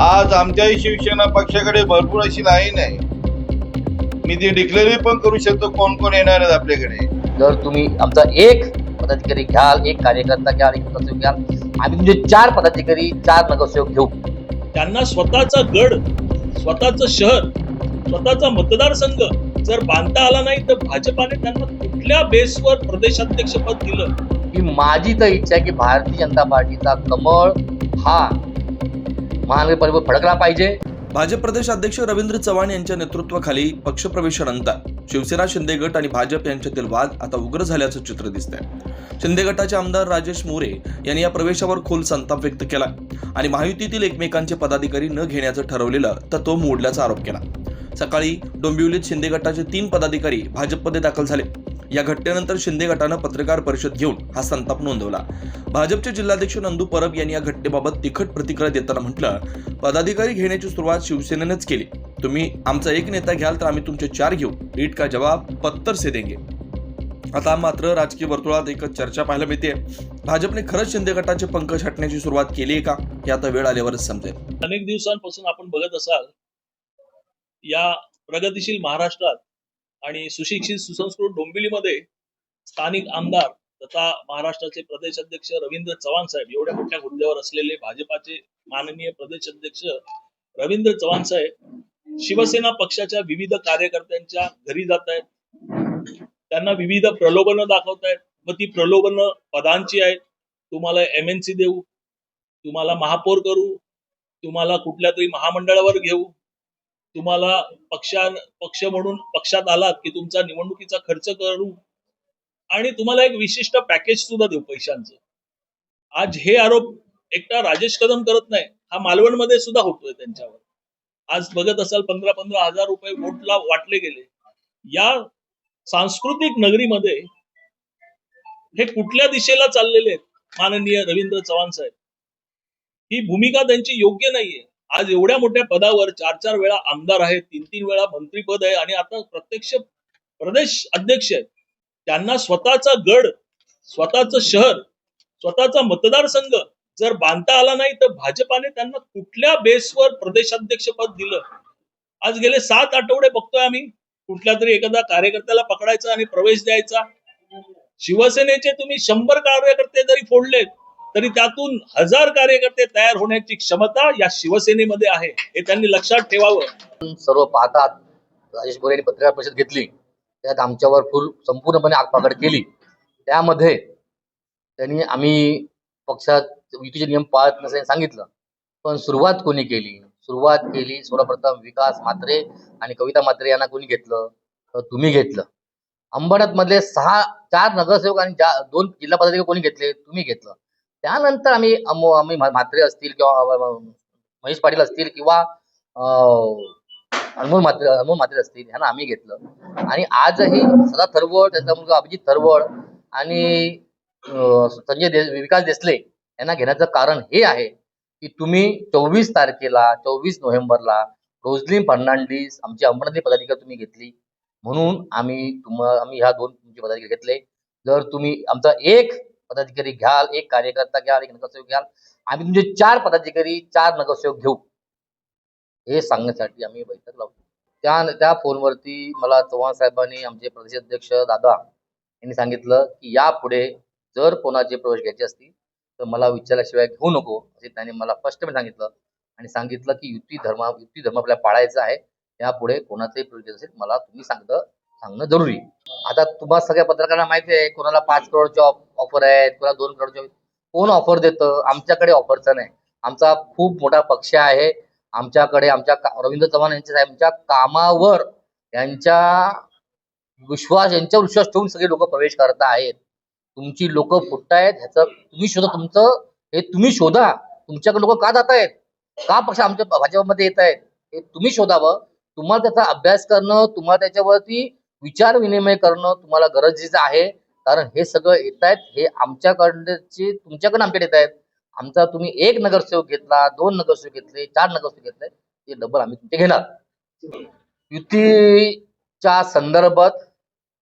आज आमच्याही शिवसेना पक्षाकडे भरपूर अशी लाईन आहे. मी ती डिक्लेअर पण करू शकतो कोण कोण येणार आहेत आपल्याकडे. जर तुम्ही आमचा एक पदाधिकारी घ्याल एक कार्यकर्ता घ्याल एक नगरसेवक घ्याल आम्ही तुमचे चार पदाधिकारी चार नगरसेवक घेऊ. त्यांना स्वतःचा गड स्वतःचं शहर स्वतःचा मतदारसंघ जर बांधता आला नाही तर भाजपाने त्यांना कुठल्या बेसवर प्रदेशाध्यक्ष पद दिलं? की माझी तर इच्छा आहे की भारतीय जनता पार्टीचा कमळ हा महानगरपालिकेवर फडकला पाहिजे. भाजप प्रदेश अध्यक्ष रवींद्र चव्हाण यांच्या नेतृत्वाखाली पक्षप्रवेशानंतर शिवसेना शिंदे गट आणि भाजप यांच्यातील वाद आता उग्र झाल्याचं चित्र दिसतंय. शिंदे गटाचे आमदार राजेश मोरे यांनी या प्रवेशावर खोल संताप व्यक्त केला आणि महायुतीतील एकमेकांचे पदाधिकारी न घेण्याचं ठरवलेलं तर तो मोडल्याचा आरोप केला. सकाळी डोंबिवलीत शिंदे गटाचे तीन पदाधिकारी भाजपमध्ये दाखल झाले. या घटनेनंतर शिंदे गटानं पत्रकार परिषद घेऊन हा संताप नोंदवला. भाजपचे जिल्हाध्यक्ष नंदू परब यांनी या घटनेबाबत तिखट प्रतिक्रिया देताना म्हटलं पदाधिकारी घेण्याची सुरुवात शिवसेनेनेच केली. तुम्ही आमचा एक नेता घ्याल तर आम्ही तुमचे चार घेऊ. ईट का जवाब? पत्तर से देंगे. आता मात्र राजकीय वर्तुळात एकच चर्चा पाहायला मिळते भाजपने खरंच शिंदे गटाचे पंख छाटण्याची सुरुवात केली आहे का? हे आता वेळ आल्यावरच समजेल. अनेक दिवसांपासून आपण बघत असाल या प्रगतीशील महाराष्ट्रात आणि सुशिक्षित सुसंस्कृत डोंबिवलीमध्ये स्थानिक आमदार तथा महाराष्ट्राचे प्रदेश अध्यक्ष रवींद्र चव्हाण साहेब एवढ्या मोठ्या हुद्द्यावर असलेले भाजपाचे माननीय प्रदेश अध्यक्ष रवींद्र चव्हाण साहेब शिवसेना पक्षाच्या विविध कार्यकर्त्यांच्या घरी जात आहेत. त्यांना विविध प्रलोभनं दाखवतायत मग ती प्रलोभनं पदांची आहेत. तुम्हाला एम एन सी देऊ तुम्हाला महापौर करू तुम्हाला कुठल्या तरी महामंडळावर घेऊ तुम्हाला पक्षान पक्ष म्हणून पक्षात आलात की तुमचा निवडणुकीचा खर्च करू आणि तुम्हाला एक विशिष्ट पॅकेज सुद्धा देऊ पैशांचं. आज हे आरोप एकटा राजेश कदम करत नाही हा मालवणमध्ये सुद्धा होतोय त्यांच्यावर. आज बघत असाल पंधरा पंधरा हजार रुपये वोटला वाटले गेले. या सांस्कृतिक नगरीमध्ये हे कुठल्या दिशेला चाललेले आहेत माननीय रवींद्र चव्हाण साहेब? ही भूमिका त्यांची योग्य नाहीये. आज एवढ्या मोठ्या पदावर चार चार वेळा आमदार आहेत तीन तीन वेळा मंत्रीपद आहे आणि आता प्रत्यक्ष प्रदेश अध्यक्ष आहेत. त्यांना स्वतःचा गड स्वतःचं शहर स्वतःचा मतदारसंघ जर बांधता आला नाही तर भाजपाने त्यांना कुठल्या बेसवर प्रदेशाध्यक्ष पद दिलं? आज गेले सात आठवडे बघतोय आम्ही. कुठल्या तरी एखाद्या कार्यकर्त्याला पकडायचा आणि प्रवेश द्यायचा. शिवसेनेचे तुम्ही शंभर कार्यकर्ते जरी फोडलेत तरी त्यातून हजार कार्यकर्ते तयार होण्याची क्षमता या शिवसेनेमध्ये आहे हे त्यांनी लक्षात ठेवावं. सर्व पाहतात राजेश गोरे यांनी पत्रकार परिषद घेतली त्यात आमच्यावर फुल संपूर्णपणे आगपाकड केली. त्यामध्ये त्यांनी आम्ही पक्षात युतीचे नियम पाळत नसल्याने सांगितलं पण सुरुवात कोणी केली? सुरुवात केली सर्वप्रथम विकास म्हात्रे आणि कविता म्हात्रे यांना कोणी घेतलं? तर तुम्ही घेतलं. अंबरनाथ मधले सहा चार नगरसेवक आणि ज्या- दोन जिल्हा पदाधिकारी कोणी घेतले? तुम्ही घेतलं. त्यानंतर आम्ही आम्ही म्हात्रे असतील किंवा महेश पाटील असतील किंवा अनमोल म्हात्रे अनमोल म्हात्रे असतील ह्यांना आम्ही घेतलं. आणि आजही सदा थरवड त्याचा मुलगा अभिजित थरवड आणि संजय दे विकास देसले यांना घेण्याचं कारण हे आहे की तुम्ही चोवीस तारखेला चोवीस नोव्हेंबरला रोजली फर्नांडीस आमची अंबरनाथी पदाधिकारी तुम्ही घेतली. म्हणून आम्ही तुम आम्ही ह्या दोन तुमचे पदाधिकारी घेतले. जर तुम्ही आमचा एक पदाधिकारी घ्याल एक कार्यकर्ता घ्याल एक नगरसेवक घ्याल. आम्ही तुमचे चार पदाधिकारी चार नगरसेवक घेऊ. हे सांगण्यासाठी आम्ही बैठक लावतो त्या त्या फोनवरती मला चव्हाण साहेबांनी आमचे प्रदेशाध्यक्ष दादा यांनी सांगितलं की यापुढे जर कोणाचे प्रवेश घ्यायचे असतील तर मला विचारल्याशिवाय घेऊ नको असे त्यांनी मला स्पष्टपणे सांगितलं. आणि सांगितलं की युती धर्म युती धर्म आपल्याला पाळायचा आहे. यापुढे कोणाचाही प्रवेश घ्यायचा असेल मला तुम्ही सांगतं सांगणं जरुरी. आता तुम्हाला सगळ्या पत्रकारांना माहिती आहे कोणाला पाच करोड जॉब ऑफर आहेत कोणाला दोन करोडचे कोण ऑफर देतं? आमच्याकडे ऑफरचं नाही. आमचा खूप मोठा पक्ष आहे. आमच्याकडे आमच्या का- रवींद्र चव्हाण यांच्या साहेबांच्या कामावर यांच्या विश्वास यांच्यावर विश्वास ठेवून सगळे लोक प्रवेश करत आहेत. तुमची लोक फुटतायत ह्याचं तुम्ही शोधा तुमचं हे तुम्ही शोधा. तुमच्याकडे लोक का जात आहेत? का पक्ष आमच्या भाजपमध्ये येत आहेत? हे तुम्ही शोधावं. तुम्हाला त्याचा अभ्यास करणं तुम्हाला त्याच्यावरती विचार विनिमय करणं तुम्हाला गरजेचं आहे. कारण हे सगळं येत आहेत हे आमच्याकडचे तुमच्याकडे आमच्याकडे येत आहेत. आमचा तुम्ही एक नगरसेवक घेतला दोन नगरसेवक घेतले चार नगरसेवक घेतले ते डबल आम्ही तुमचे घेणार. युतीच्या संदर्भात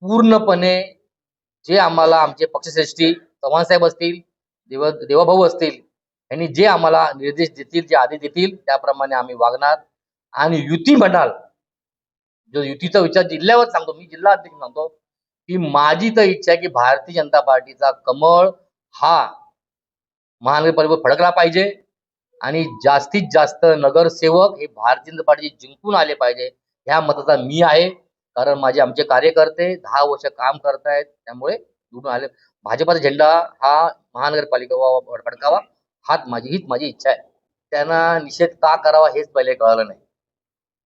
पूर्णपणे जे आम्हाला आमचे पक्षश्रेष्ठी चव्हाण साहेब असतील देव देवाभाऊ असतील यांनी जे आम्हाला निर्देश देतील जे आदेश देतील त्याप्रमाणे आम्ही वागणार. आणि युती म्हणाल जो युतीचा विचार जिल्ह्यावर सांगतो मी जिल्हा अध्यक्ष सांगतो की माझी तर इच्छा आहे की भारतीय जनता पार्टीचा कमळ हा महानगरपालिका फडकला पाहिजे आणि जास्तीत जास्त नगरसेवक हे भारतीय जनता पार्टी जिंकून आले पाहिजे ह्या मताचा मी आहे. कारण माझे आमचे कार्यकर्ते दहा वर्ष काम करतायत त्यामुळे निवडून आले. भाजपाचा झेंडा हा महानगरपालिका फडकावा हाच माझी हीच माझी इच्छा आहे. त्यांना निषेध का करावा हेच पहिले कळलं नाही.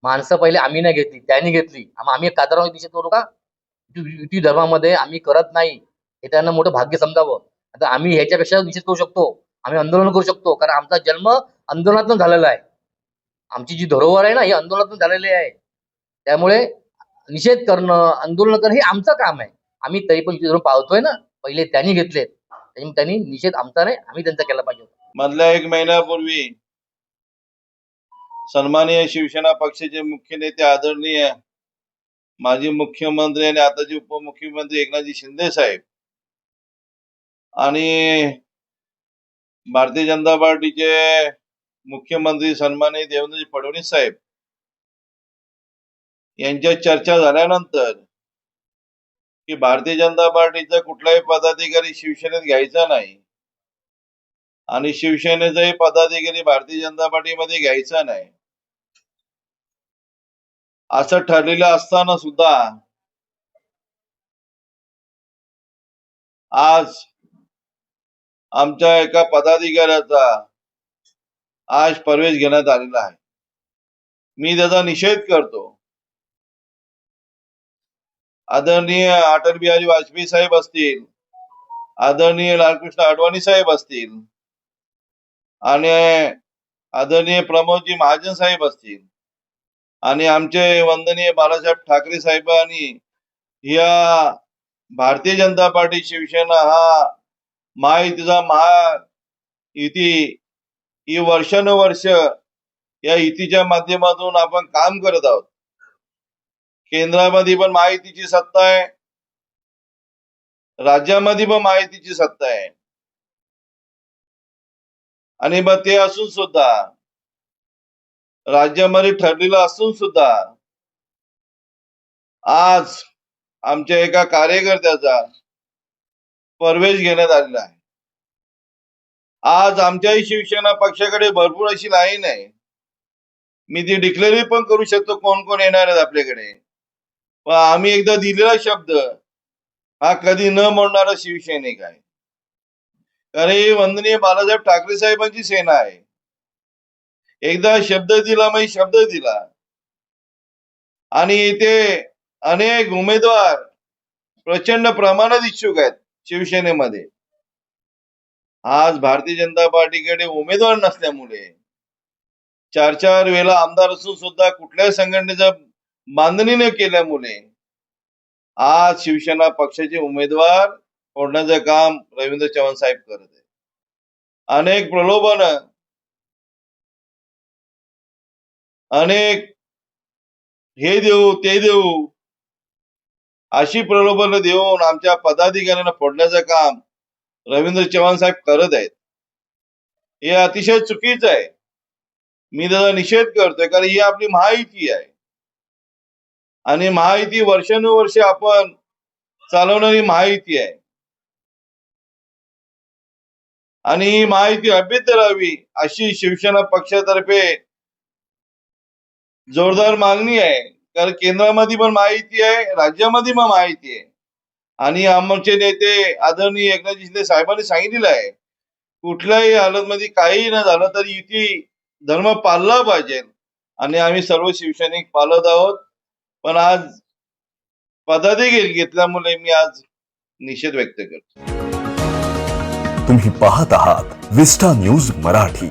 माणसं पहिले आम्ही नाही घेतली त्यांनी घेतली. आम्ही कादरावर निषेध करू का? युती धर्मामध्ये आम्ही करत नाही हे त्यांना मोठं भाग्य समजावं. आता आम्ही ह्याच्यापेक्षा निषेध करू शकतो. आम्ही आंदोलन करू शकतो कारण आमचा जन्म आंदोलनातून झालेला आहे. आमची जी धरोहर आहे ना ही आंदोलनातून झालेली आहे. त्यामुळे निषेध करणं आंदोलन करणं हे आमचं काम आहे. आम्ही तरी पण धरून पाळतोय ना पहिले त्यांनी घेतलेत. त्यांनी निषेध आमचा नाही आम्ही त्यांचा केला पाहिजे मधल्या एक महिन्यापूर्वी सन्माननीय शिवसेना पक्षाचे मुख्य नेते आदरणीय माजी मुख्यमंत्री आणि आताचे उपमुख्यमंत्री एकनाथजी शिंदे साहेब आणि भारतीय जनता पार्टीचे मुख्यमंत्री सन्माननीय देवेंद्रजी फडणवीस साहेब यांच्या चर्चा झाल्यानंतर की भारतीय जनता पार्टीचा कुठलाही पदाधिकारी शिवसेनेत घ्यायचा नाही आणि शिवसेनेचाही पदाधिकारी भारतीय जनता पार्टीमध्ये घ्यायचा नाही. असं ठरलेलं असताना सुद्धा आज आमच्या एका पदाधिकाऱ्याचा आज प्रवेश घेण्यात आलेला आहे. मी त्याचा निषेध करतो. आदरणीय अटल बिहारी वाजपेयी साहेब असतील आदरणीय लालकृष्ण अडवाणी साहेब असतील आणि आदरणीय प्रमोदजी महाजन साहेब असतील आणि आमचे वंदनीय बाळासाहेब ठाकरे साहेबांनी या भारतीय जनता पार्टी शिवसेना हा महायुतीचा महायुती ही वर्षानुवर्ष या युतीच्या माध्यमातून आपण काम करत आहोत. केंद्रामध्ये पण माहितीची सत्ता आहे. राज्यामध्ये पण माहितीची सत्ता आहे. आणि मग ते असून सुद्धा राज्यामध्ये ठरलेलं असून सुद्धा आज आमच्या एका कार्यकर्त्याचा प्रवेश घेण्यात आलेला आहे. आज आमच्याही शिवसेना पक्षाकडे भरपूर अशी लाईन आहे. मी ती डिक्लेअर पण करू शकतो कोण कोण येणार आहेत आपल्याकडे. पण आम्ही एकदा दिलेला शब्द हा कधी न मोडणारा शिवसैनिक आहे. कारण ही वंदनीय बाळासाहेब ठाकरे साहेबांची सेना आहे. एकदा शब्द दिला म्हणजे शब्द दिला. आणि इथे अनेक उमेदवार प्रचंड प्रमाणात इच्छुक आहेत शिवसेनेमध्ये. आज भारतीय जनता पार्टीकडे उमेदवार नसल्यामुळे चार चार वेळा आमदार असून सुद्धा कुठल्याही संघटनेचा बांधणी न केल्यामुळे आज शिवसेना पक्षाचे उमेदवार फोडण्याचं काम रवींद्र चव्हाण साहेब करत आहे अनेक प्रलोभन अनेक हे देऊ ते देऊ. अशी प्रलोभन देऊन आमच्या पदाधिकाऱ्यांना फोडण्याचं काम रवींद्र चव्हाण साहेब करत आहेत. हे अतिशय चुकीचं आहे. मी त्याचा निषेध करतोय कारण ही आपली महायुती आहे. आणि महायुती वर्षानुवर्ष आपण चालवणारी महायुती आहे. आणि ही महायुती अभ्यत राहावी अशी शिवसेना पक्षातर्फे जोरदार मागणी आहे. कारण केंद्रामध्ये पण माहिती आहे राज्यामध्ये पण माहिती आहे. आणि आमचे नेते आदरणीय एकनाथ शिंदे साहेबांनी सांगितलेलं आहे कुठल्याही हालतमध्ये काही न झालं तरी युती धर्म पाळला पाहिजे. आणि आम्ही सर्व शिवसैनिक पाळत आहोत. पण आज पदाधिकारी घेतल्यामुळे मी आज निषेध व्यक्त करतो. तुम्ही पाहत आहात विस्टा न्यूज मराठी.